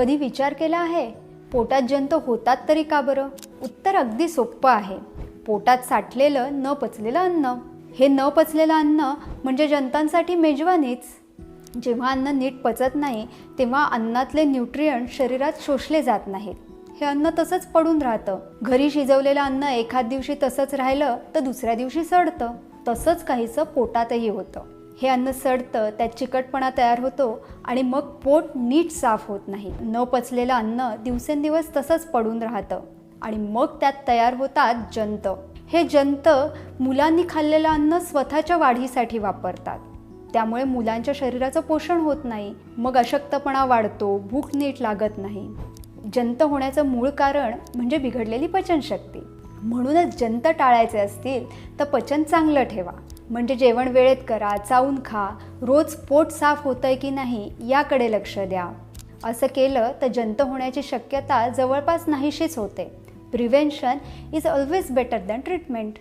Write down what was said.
कधी विचार केला आहे? पोटात जंत होतात तरी का बरं? उत्तर अगदी सोपं आहे. पोटात साठलेलं न पचलेलं अन्न. हे न पचलेलं अन्न म्हणजे जंतांसाठी मेजवानीच. जेव्हा अन्न नीट पचत नाही तेव्हा अन्नातले न्यूट्रियंट शरीरात शोषले जात नाहीत. हे अन्न तसंच पडून राहतं. घरी शिजवलेलं अन्न एखाद दिवशी तसंच राहिलं तर दुसऱ्या दिवशी सडतं. तसंच काहीसं पोटातही होतं. हे अन्न सडतं त्यात चिकटपणा तयार होतो आणि मग पोट नीट साफ होत नाही. न पचलेलं अन्न दिवसेंदिवस तसंच पडून राहतं आणि मग त्यात तयार होतात जंत. हे जंत मुलांनी खाल्लेलं अन्न स्वतःच्या वाढीसाठी वापरतात. त्यामुळे मुलांच्या शरीराचं पोषण होत नाही. मग अशक्तपणा वाढतो भूक नीट लागत नाही. जंत होण्याचं मूळ कारण म्हणजे बिघडलेली पचनशक्ती. म्हणूनच जंत टाळायचे असतील तर पचन चांगलं ठेवा. म्हणजे जेवण वेळेत करा चावून खा. रोज पोट साफ होतंय की नाही याकडे लक्ष द्या. असं केलं तर जंत होण्याची शक्यता जवळपास नाहीशीच होते. Prevention is always better than treatment